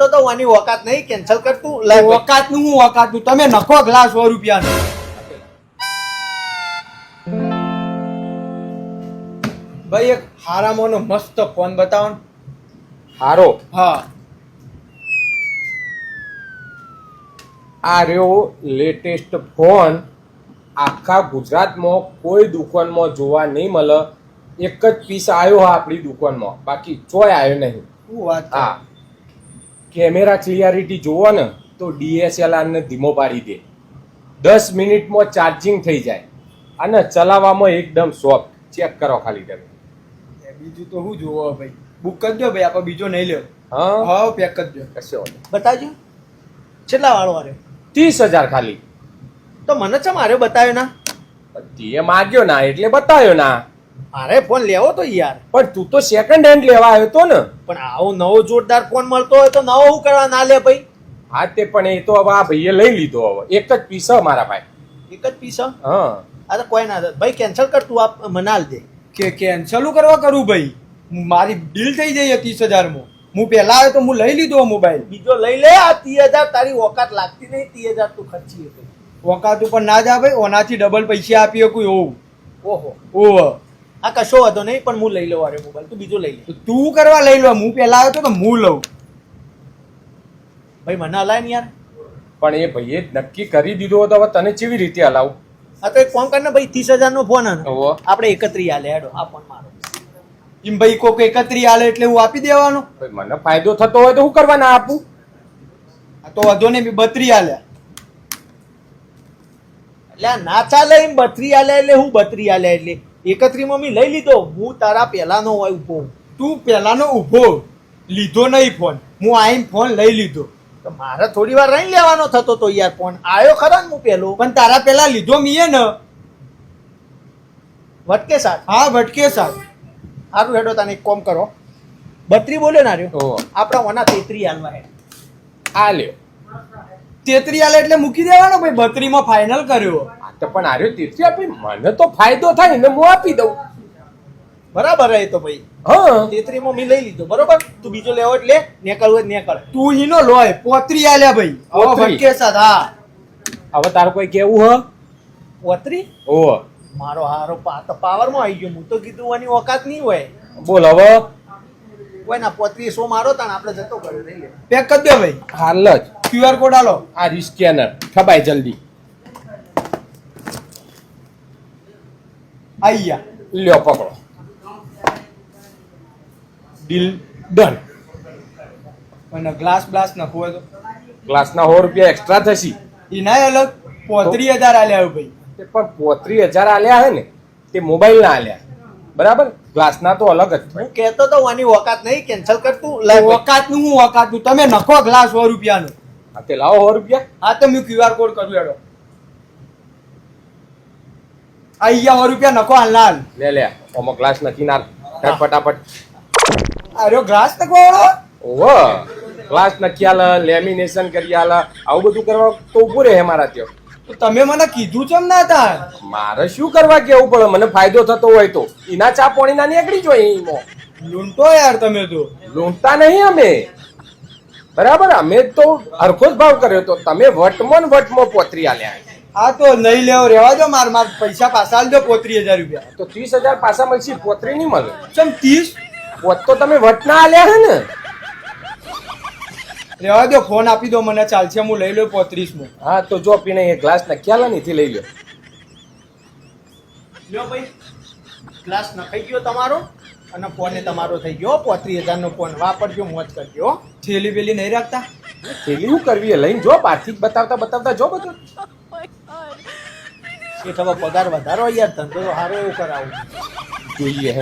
કહેતો તો આની ઓકાત નહીં કેન્સલ કર તું લાય ભાઈ. નું હું ઓકાતનું તમે નખો ગ્લાસ સો રૂપિયાનો. ભાઈ એક હારામાંનો મસ્ત ફોન બતાવો ને. હારો? હા. આ રહ્યો લેટેસ્ટ ફોન આખા ગુજરાતમાં કોઈ દુકાનમાં જોવા નહીં મળે. એક જ પીસ આવ્યો હા આપણી દુકાનમાં. બાકી ચોય આવ્યો નહીં. શું વાત હા. કેમેરા ક્લિયરિટી જુઓ ને તો ડીએસએલઆરને ધીમો પાડી દે. દસ મિનિટમાં ચાર્જિંગ થઈ જાય અને ચલાવવામાં એકદમ સોફ્ટ ચેક કરો ખાલી તમે. બીજું તો શું જોવો ભાઈ? બુક કરી દો ભાઈ આપણે બીજો નહીં લ્યો. હા? હા પેક કરી દો. કશો બતાવજો. કેટલા વાળો આરે ત્રીસ હજાર ખાલી. તો મને ચમ આર્યો બતાવ્યો ના? તે માગ્યો ના એટલે બતાવ્યો ના. મારે ફોન લેવો તો યાર. પણ તું તો સેકન્ડ હેન્ડ લેવા આવ્યો તો ને. પણ આવો નવો જોરદાર ફોન મળતો હોય તો નવો હું કરવા ના લે ભાઈ? હા તે પણ એ તો હવે આ ભાઈએ લઈ લીધો હવે. એક જ પીસ મારા ભાઈ. એક જ પીસ હા? આ તો કોઈ ના. ભાઈ કેન્સલ કર તું આપ મનાલ દે. કે કેન્સલ કરવા કરું ભાઈ? મારી બિલ થઈ જાય ત્રીસ હજારમાં. હું પહેલા આવ્યો તો હું લઈ લીધો મોબાઈલ બીજો લઈ લે આ ત્રીસ હજાર તારી ઓકાત લાગતી નહીં ત્રીસ હજાર તું ખર્ચી હતી વકાત ઉપર ના જા ભાઈ ઓનાથી ડબલ પૈસા આપી શકું એવું. ઓહો. ઓહો. આ કશો વાંધો નહીં પણ હું લઈ લઉં અરે મોબાઈલ તું બીજો લઈ લે. તું કરવા લઈ લો હું પહેલા આવ્યો તો તો હું લઉં. ભાઈ મને હલાય ને યાર. પણ એ ભાઈએ નક્કી કરી દીધો હતો હવે તને કેવી રીતે હલાવું? આ તો એક ફોન કર ને ભાઈ ત્રીસ હજાર નો ફોન હતો આપણે એકત્રી હાલે હેડો આ ફોન મારો. એમ ભાઈ કોક એકત્રી આલે એટલે હું આપી દેવાનો. ભાઈ મને ફાયદો થતો હોય તો હું કરવા ના આપું? આ તો વધો ને બત્રી હાલે એટલે આ ના ચાલે એમ બત્રી હાલે એટલે હું બત્રી હાલે એટલે? એકત્રી મમ્મી મેં લઈ લીધો. હું તારા પહેલાનો હોય ઊભો તું પહેલાનો ઊભો લીધો નહીં ફોન. હું આઈને ફોન લઈ લીધો. તો મારે થોડી વાર રહી લેવાનો થતો તો યાર ફોન. આવ્યો ખરા ને હું પેલો? પણ તારા પહેલા લીધો મીએ ને. વટકે સાથ. હા ભટકે સાહેબ સારું હેડો તને એક કોમ કરો. બત્રી બોલ્યો ના રહ્યો. આપણા ઓના તેત્રી હાલવા હેડ આ લ્યો તેત્રી હાલ એટલે મૂકી દેવાનો ભાઈ. બત્રીમાં ફાઇનલ કર્યો. તો પણ આર્યો તીર્થી આપી મને તો ફાયદો થાય ને હું આપી દઉં. બરાબર રહે તો ભાઈ. હા. તેત્રી માં લઈ લીધો બરોબર? તું બીજો લેવો એટલે નેકળ હોય નેકળ. તું ઈનો લોય પોત્રી આલ્યા ભાઈ. હવે? ભટકે હા. હવે તારું કોઈ કેવું હ? પોત્રી? ઓ મારો હારો પાવરમાં આવી ગયો હું તો કીધું આની ઓકાત નહીં હોય. બોલ હવે. કોઈ ના પોત્રી સો મારો તાણ આપણે જતો કર્યો પેક કરી દો ભાઈ. હાલ જ. ક્યુઆર કોડ આલો. આ રી સ્કેનર ખબાય જલ્દી. આઈ ગયા લ્યો પકડો. ડીલ ડન અને ગ્લાસ બ્લાસ નખવો હોય તો? ગ્લાસના સો રૂપિયા એક્સ્ટ્રા થશે. એનાય અલગ પોત્રી હજાર આલ્યા ભાઈ. પણ પોત્રી હજાર આલ્યા હે ને તે મોબાઈલ ના આલ્યા. બરાબર? ગ્લાસના તો અલગ જ હું કહેતો તો આની ઓકાત નહીં કેન્સલ કરતું. તું લાયનું હું ઓકાતનું તમે નખો ગ્લાસ સો રૂપિયાનો. હા તે લાવો સો રૂપિયા. હા તો હું ક્યુઆર કોડ કરું હેડો. સો રૂપિયા નખો હાલનાર લે લે ઓમો ગ્લાસ નથી નાખ હેડ ફટાફટ. અરે ગ્લાસ નખો ઓહો ગ્લાસ નખી આલે લેમિનેશન કરી આલે આવું બધું કરવા તો ઉભું રહે મારા ત્યાં. તો તમે મને કીધું ચમ ના હતા મારે શું કરવા કેવું પડે? મને ફાયદો થતો હોય તો. એના ચા પાણી ના નીકળી જોઈએ એમાં લૂંટો યાર તમે તો. લૂંટતા નહીં અમે. બરાબર અમે તો હરખો જ ભાવ કર્યો તો તમે વટમો ને વટમાં પોતરી આલ્યા. હા તો નહીં લેવો રેવા દો માર માર પૈસા પાછા આલજો પોત્રી હજાર રૂપિયા. તો ત્રીસ હજાર પાછા મળશે પોત્રી નહીં મળે. ચમ ત્રીસ? પોત તો તમે વટના આલ્યા હે ને. રેવા દો ફોન આપી દો મને ચાલશે હું લઈ લો પોત્રીસનું હા તો જો પીને એ ગ્લાસ નાખ્યા આલે ને એથી લઈ લો લ્યો ભાઈ ગ્લાસ નખાઈ ગયો તમારો અને ફોન એ તમારો થઈ ગયો પોત્રીસ હજાર નો ફોન વાપરજો મોજ કરજો થેલી બેલી નહીં રાખતા? થેલી હું કરવી એ લઈને જો બહારથી બતાવતા બતાવતા જો બધું. એ તમે પગાર વધારો યાર ધંધો સારો એવો કરાવું. જોઈએ.